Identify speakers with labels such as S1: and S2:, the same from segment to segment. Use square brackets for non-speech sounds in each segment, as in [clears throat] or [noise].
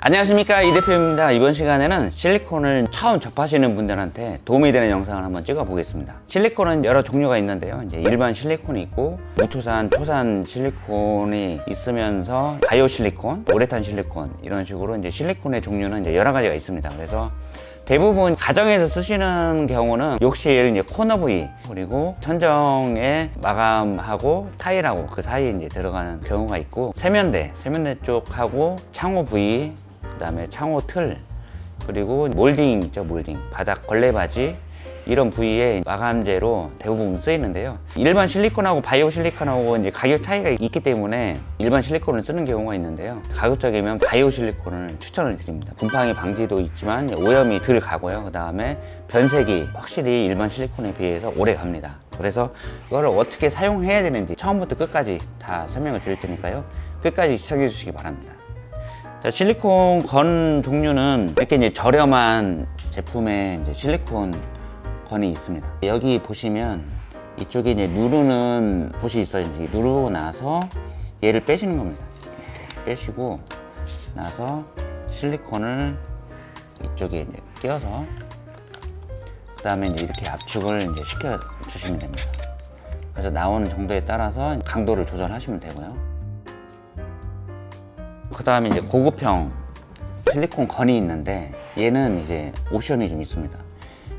S1: 안녕하십니까 이 대표입니다. 이번 시간에는 실리콘을 처음 접하시는 분들한테 도움이 되는 영상을 한번 찍어 보겠습니다. 실리콘은 여러 종류가 있는데요. 이제 일반 실리콘이 있고 무토산 토산 실리콘이 있으면서 바이오 실리콘 우레탄 실리콘 이런 식으로 이제 실리콘의 종류는 이제 여러 가지가 있습니다. 그래서 대부분 가정에서 쓰시는 경우는 욕실 이제 코너 부위 그리고 천정에 마감하고 타일하고 그 사이에 이제 들어가는 경우가 있고 세면대 세면대 쪽하고 창호 부위 그다음에 창호 틀 그리고 몰딩 있죠 몰딩 바닥 걸레바지 이런 부위에 마감재로 대부분 쓰이는데요. 일반 실리콘하고 바이오 실리콘하고 이제 가격 차이가 있기 때문에 일반 실리콘을 쓰는 경우가 있는데요. 가급적이면 바이오 실리콘을 추천을 드립니다. 곰팡이 방지도 있지만 오염이 덜 가고요. 그 다음에 변색이 확실히 일반 실리콘에 비해서 오래 갑니다. 그래서 이거를 어떻게 사용해야 되는지 처음부터 끝까지 다 설명을 드릴 테니까요. 끝까지 시청해 주시기 바랍니다. 자, 실리콘 건 종류는 이렇게 이제 저렴한 제품의 이제 실리콘 건이 있습니다. 여기 보시면 이쪽에 이제 누르는 곳이 있어요. 누르고 나서 얘를 빼시는 겁니다. 빼시고 나서 실리콘을 이쪽에 이제 끼워서 그 다음에 이렇게 압축을 이제 시켜 주시면 됩니다. 그래서 나오는 정도에 따라서 강도를 조절하시면 되고요. 그 다음에 이제 고급형 실리콘 건이 있는데 얘는 이제 옵션이 좀 있습니다.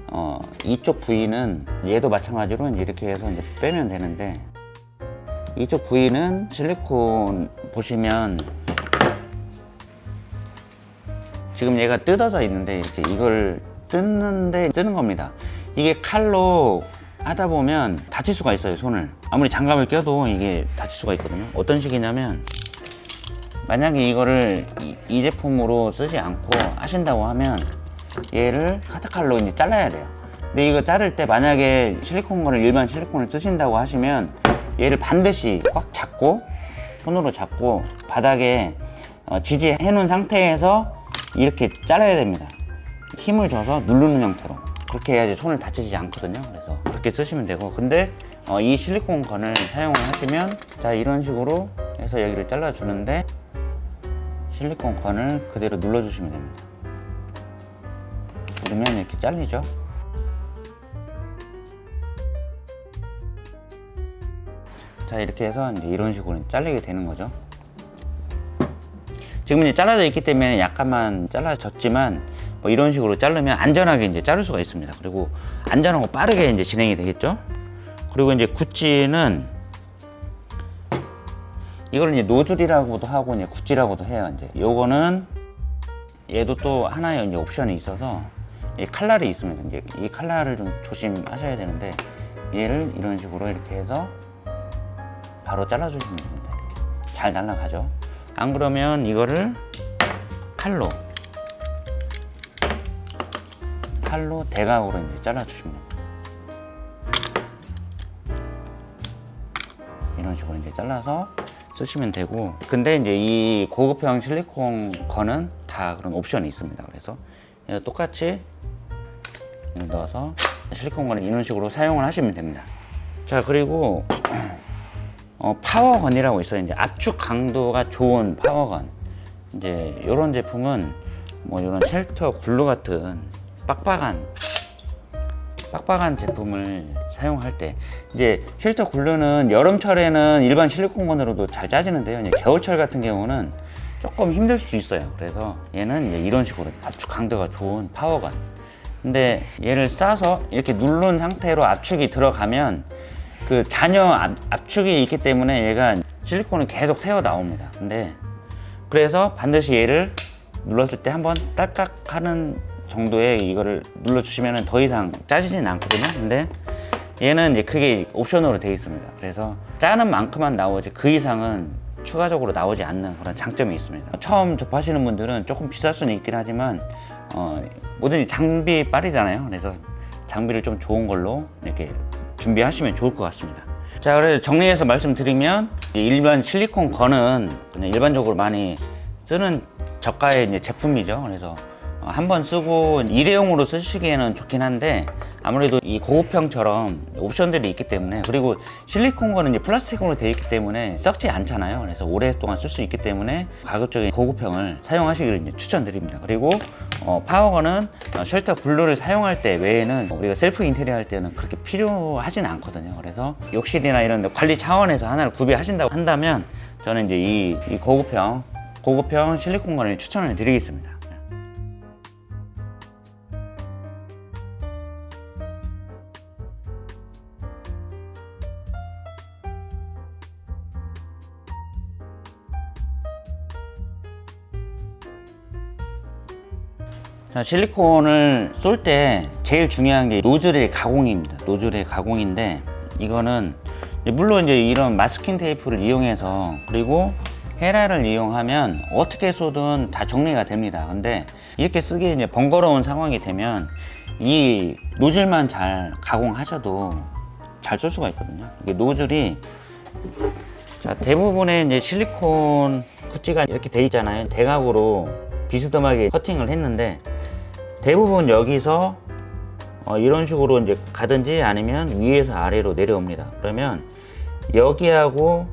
S1: 어, 이쪽 부위는 얘도 마찬가지로 이렇게 해서 이제 빼면 되는데 이쪽 부위는 실리콘 보시면 지금 얘가 뜯어져 있는데 이렇게 이걸 뜯는데 쓰는 겁니다. 이게 칼로 하다 보면 다칠 수가 있어요, 손을. 아무리 장갑을 껴도 이게 다칠 수가 있거든요. 어떤 식이냐면 만약에 이거를 이, 이 제품으로 쓰지 않고 하신다고 하면 얘를 카타칼로 이제 잘라야 돼요. 근데 이거 자를 때 만약에 실리콘 거를 일반 실리콘을 쓰신다고 하시면 얘를 반드시 꽉 잡고 손으로 잡고 바닥에 어, 지지해 놓은 상태에서 이렇게 잘라야 됩니다. 힘을 줘서 누르는 형태로 그렇게 해야지 손을 다치지 않거든요. 그래서 그렇게 쓰시면 되고 근데 어, 이 실리콘 건을 사용을 하시면 자 이런 식으로 해서 여기를 잘라 주는데 실리콘 건을 그대로 눌러 주시면 됩니다. 누르면 이렇게 잘리죠. 자 이렇게 해서 이제 이런 식으로 잘리게 되는 거죠. 지금 이제 잘라져 있기 때문에 약간만 잘라졌지만 뭐 이런 식으로 자르면 안전하게 이제 자를 수가 있습니다. 그리고 안전하고 빠르게 이제 진행이 되겠죠. 그리고 이제 구찌는 이걸 이제 노즐이라고도 하고 이제 구찌라고도 해요. 이제 요거는 얘도 또 하나의 이제 옵션이 있어서 이 칼날이 있습니다. 이제 이 칼날을 좀 조심하셔야 되는데 얘를 이런 식으로 이렇게 해서 바로 잘라주시면 됩니다. 잘 날아가죠. 안 그러면 이거를 칼로 칼로 대각으로 이제 잘라주시면 됩니다. 이런 식으로 이제 잘라서 쓰시면 되고 근데 이제 이 고급형 실리콘 건은 다 그런 옵션이 있습니다. 그래서 똑같이 넣어서 실리콘 건은 이런 식으로 사용을 하시면 됩니다. 자 그리고 [clears throat] 어, 파워건이라고 있어요. 이제 압축 강도가 좋은 파워건. 이제 이런 제품은 뭐 이런 쉘터 글루 같은 빡빡한 빡빡한 제품을 사용할 때 이제 쉘터 글루는 여름철에는 일반 실리콘건으로도 잘 짜지는데요. 이제 겨울철 같은 경우는 조금 힘들 수 있어요. 그래서 얘는 이런 식으로 압축 강도가 좋은 파워건. 근데 얘를 싸서 이렇게 누른 상태로 압축이 들어가면 그 잔여 압, 압축이 있기 때문에 얘가 실리콘을 계속 새어 나옵니다. 근데 그래서 반드시 얘를 눌렀을 때 한번 딸깍 하는 정도의 이거를 눌러주시면 더 이상 짜지진 않거든요. 근데 얘는 이제 그게 옵션으로 되어 있습니다. 그래서 짜는 만큼만 나오지 그 이상은 추가적으로 나오지 않는 그런 장점이 있습니다. 처음 접하시는 분들은 조금 비쌀 수는 있긴 하지만 어, 뭐든지 장비 빨이잖아요. 그래서 장비를 좀 좋은 걸로 이렇게 준비하시면 좋을 것 같습니다. 자, 그래서 정리해서 말씀드리면 일반 실리콘 건은 그냥 일반적으로 많이 쓰는 저가의 제품이죠. 그래서 한 번 쓰고 일회용으로 쓰시기에는 좋긴 한데 아무래도 이 고급형처럼 옵션들이 있기 때문에 그리고 실리콘 거는 이제 플라스틱으로 되어 있기 때문에 썩지 않잖아요. 그래서 오랫동안 쓸 수 있기 때문에 가급적인 고급형을 사용하시기를 추천드립니다. 그리고 어, 파워건은 어, 쉘터 블루를 사용할 때 외에는 우리가 셀프 인테리어 할 때는 그렇게 필요하진 않거든요. 그래서 욕실이나 이런 데 관리 차원에서 하나를 구비하신다고 한다면 저는 이제 이, 이 고급형 고급형 실리콘건을 추천을 드리겠습니다. 자, 실리콘을 쏠 때 제일 중요한 게 노즐의 가공입니다. 노즐의 가공인데 이거는 물론 이제 이런 마스킹 테이프를 이용해서 그리고 헤라를 이용하면 어떻게 쏘든 다 정리가 됩니다. 근데 이렇게 쓰기 이제 번거로운 상황이 되면 이 노즐만 잘 가공하셔도 잘 쏠 수가 있거든요. 이게 노즐이 자, 대부분의 이제 실리콘 구찌가 이렇게 돼 있잖아요. 대각으로 비스듬하게 커팅을 했는데 대부분 여기서 어, 이런 식으로 이제 가든지 아니면 위에서 아래로 내려옵니다. 그러면 여기하고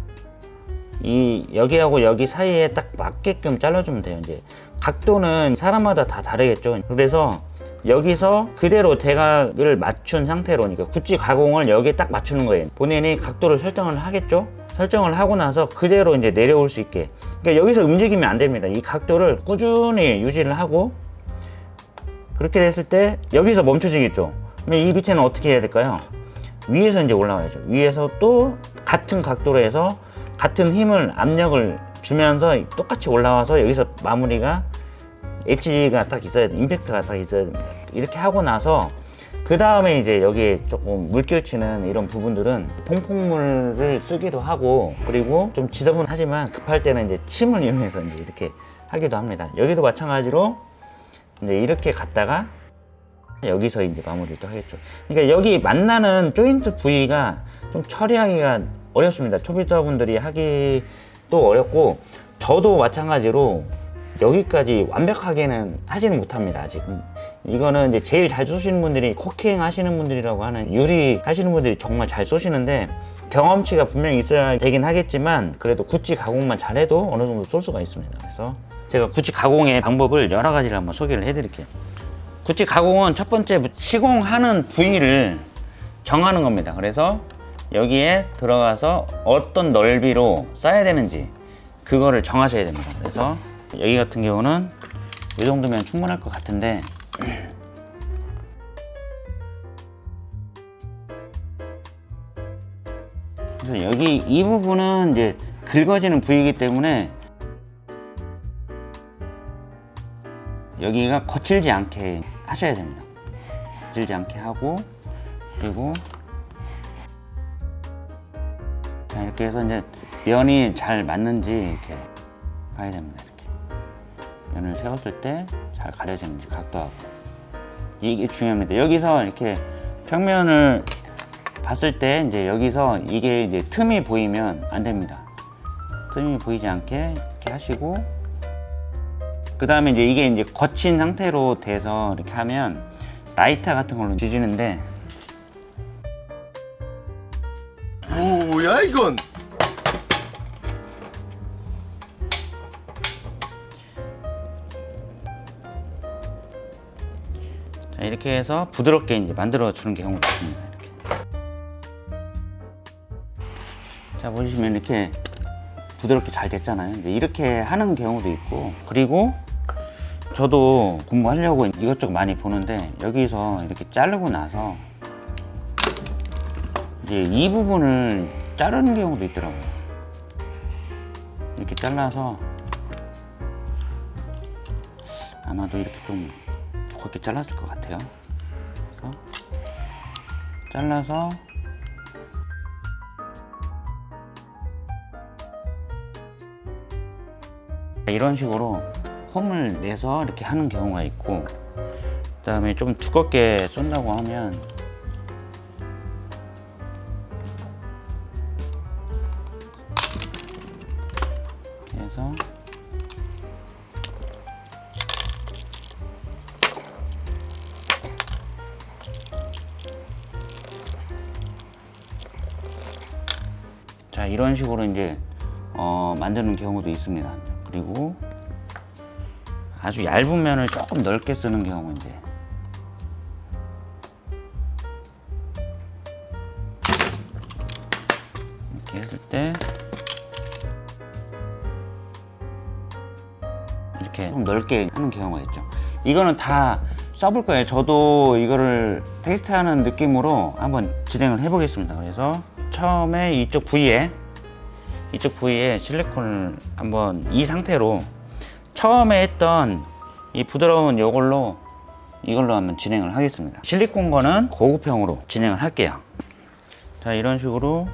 S1: 이 여기하고 여기 사이에 딱 맞게끔 잘라주면 돼요. 이제 각도는 사람마다 다 다르겠죠. 그래서 여기서 그대로 대각을 맞춘 상태로 그러니까 구찌 가공을 여기에 딱 맞추는 거예요. 본인이 각도를 설정을 하겠죠. 설정을 하고 나서 그대로 이제 내려올 수 있게. 그러니까 여기서 움직이면 안 됩니다. 이 각도를 꾸준히 유지를 하고 그렇게 됐을 때 여기서 멈춰지겠죠. 그러면 이 밑에는 어떻게 해야 될까요? 위에서 이제 올라와야죠. 위에서 또 같은 각도로 해서 같은 힘을 압력을 주면서 똑같이 올라와서 여기서 마무리가 엣지가 딱 있어야 돼. 임팩트가 딱 있어야 됩니다. 이렇게 하고 나서 그 다음에 이제 여기에 조금 물결 치는 이런 부분들은 퐁퐁물을 쓰기도 하고 그리고 좀 지저분하지만 급할 때는 이제 침을 이용해서 이제 이렇게 하기도 합니다. 여기도 마찬가지로 이제 이렇게 갔다가 여기서 이제 마무리를 또 하겠죠. 그러니까 여기 만나는 조인트 부위가 좀 처리하기가 어렵습니다. 초보자분들이 하기도 어렵고 저도 마찬가지로 여기까지 완벽하게는 하지는 못합니다. 아직은 이거는 이제 제일 잘 쏘시는 분들이 코킹 하시는 분들이라고 하는 유리 하시는 분들이 정말 잘 쏘시는데 경험치가 분명히 있어야 되긴 하겠지만 그래도 구찌 가공만 잘해도 어느 정도 쏠 수가 있습니다. 그래서 제가 구찌 가공의 방법을 여러 가지를 한번 소개를 해드릴게요. 구찌 가공은 첫 번째 시공하는 부위를 정하는 겁니다. 그래서 여기에 들어가서 어떤 넓이로 써야 되는지 그거를 정하셔야 됩니다. 그래서 여기 같은 경우는 이 정도면 충분할 것 같은데 그래서 여기 이 부분은 이제 긁어지는 부위이기 때문에 여기가 거칠지 않게 하셔야 됩니다. 거칠지 않게 하고 그리고 자, 이렇게 해서 이제 면이 잘 맞는지 이렇게 봐야 됩니다. 면을 세웠을 때 잘 가려지는지 각도하고 이게 중요합니다. 여기서 이렇게 평면을 봤을 때 이제 여기서 이게 이제 틈이 보이면 안 됩니다. 틈이 보이지 않게 이렇게 하시고 그 다음에 이제 이게 이제 거친 상태로 돼서 이렇게 하면 라이터 같은 걸로 뒤지는데
S2: 뭐야 이건?
S1: 이렇게 해서 부드럽게 이제 만들어 주는 경우가 있습니다. 이렇게. 자 보시면 이렇게 부드럽게 잘 됐잖아요. 이렇게 하는 경우도 있고 그리고 저도 공부하려고 이것저것 많이 보는데 여기서 이렇게 자르고 나서 이제 이 부분을 자르는 경우도 있더라고요. 이렇게 잘라서 아마도 이렇게 좀 두껍게 잘랐을 것 같아요. 그래서 잘라서 이런 식으로 홈을 내서 이렇게 하는 경우가 있고 그 다음에 좀 두껍게 쏜다고 하면 어, 만드는 경우도 있습니다. 그리고 아주 얇은 면을 조금 넓게 쓰는 경우 이제 이렇게 했을 때 이렇게 좀 넓게 하는 경우가 있죠. 이거는 다 써볼 거예요. 저도 이거를 테스트하는 느낌으로 한번 진행을 해보겠습니다. 그래서 처음에 이쪽 부위에 이쪽 부위에 실리콘을 한번 이 상태로 처음에 했던 이 부드러운 요걸로 이걸로 한번 진행을 하겠습니다. 실리콘 거는 고급형으로 진행을 할게요. 자 이런 식으로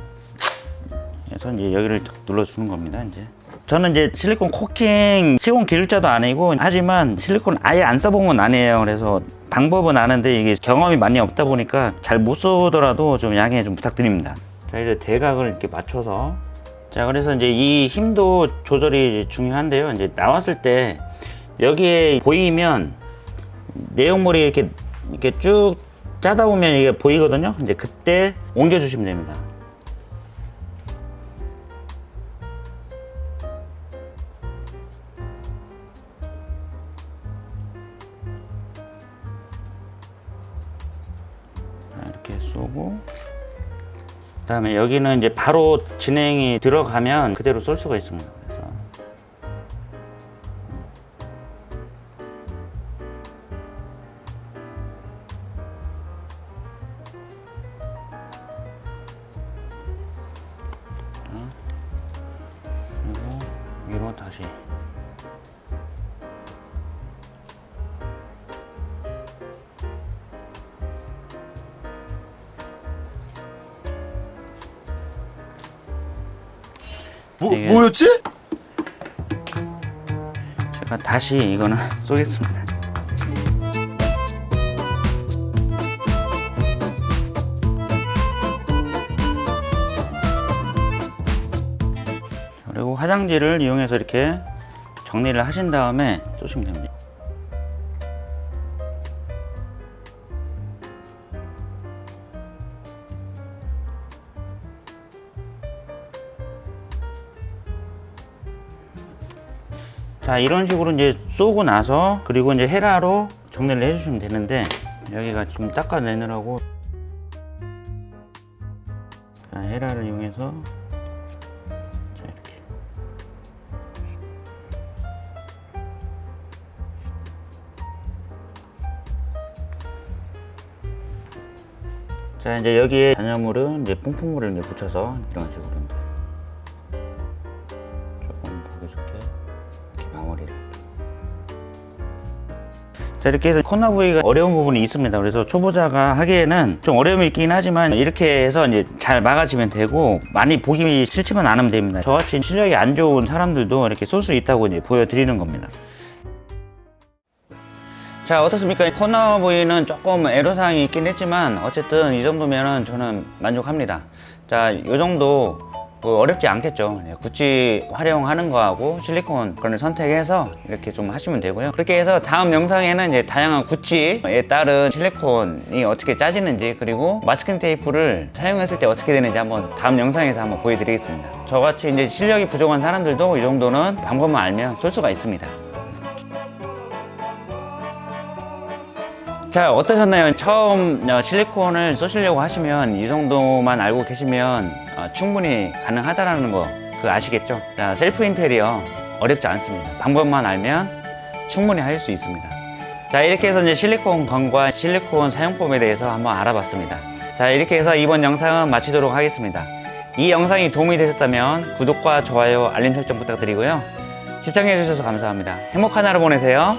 S1: 해서 이제 여기를 탁 눌러주는 겁니다. 이제 저는 이제 실리콘 코킹 시공 기술자도 아니고 하지만 실리콘 아예 안 써본 건 아니에요. 그래서 방법은 아는데 이게 경험이 많이 없다 보니까 잘못 쏘더라도 좀 양해 좀 부탁드립니다. 자 이제 대각을 이렇게 맞춰서 자 그래서 이제 이 힘도 조절이 중요한데요. 이제 나왔을 때 여기에 보이면 내용물이 이렇게 이렇게 쭉 짜다 보면 이게 보이거든요. 이제 그때 옮겨 주시면 됩니다. 자, 이렇게 쏘고 그 다음에 여기는 이제 바로 진행이 들어가면 그대로 쏠 수가 있습니다.
S2: 뭐,
S1: 되게-
S2: 뭐였지?
S1: 제가 다시 이거는 [laughs] 쏘겠습니다. 그리고 화장지를 이용해서 이렇게 정리를 하신 다음에 쏘시면 됩니다. 자 이런 식으로 이제 쏘고 나서 그리고 이제 헤라로 정리를 해주시면 되는데 여기가 좀 닦아내느라고. 자 헤라를 이용해서 자 이렇게. 자 이제 여기에 잔여물은 이제 퐁퐁물을 이제 붙여서 이런 식으로 자 이렇게 해서 코너 부위가 어려운 부분이 있습니다. 그래서 초보자가 하기에는 좀 어려움이 있긴 하지만 이렇게 해서 이제 잘 막아지면 되고 많이 보기 싫지만 않으면 됩니다. 저같이 실력이 안 좋은 사람들도 이렇게 쏠 수 있다고 이제 보여드리는 겁니다. 자 어떻습니까? 코너 부위는 조금 애로사항이 있긴 했지만 어쨌든 이 정도면은 저는 만족합니다. 자이 정도 뭐 어렵지 않겠죠. 네, 구찌 활용하는 거하고 실리콘 그걸 선택해서 이렇게 좀 하시면 되고요. 그렇게 해서 다음 영상에는 이제 다양한 구찌에 따른 실리콘이 어떻게 짜지는지 그리고 마스킹 테이프를 사용했을 때 어떻게 되는지 한번 다음 영상에서 한번 보여드리겠습니다. 저같이 이제 실력이 부족한 사람들도 이 정도는 방법만 알면 쏠 수가 있습니다. 자 어떠셨나요? 처음 어, 실리콘을 쏘시려고 하시면 이 정도만 알고 계시면 어, 충분히 가능하다라는 거 그거 아시겠죠? 자 셀프 인테리어 어렵지 않습니다. 방법만 알면 충분히 할 수 있습니다. 자 이렇게 해서 이제 실리콘 건과 실리콘 사용법에 대해서 한번 알아봤습니다. 자 이렇게 해서 이번 영상은 마치도록 하겠습니다. 이 영상이 도움이 되셨다면 구독과 좋아요 알림 설정 부탁드리고요. 시청해 주셔서 감사합니다. 행복한 하루 보내세요.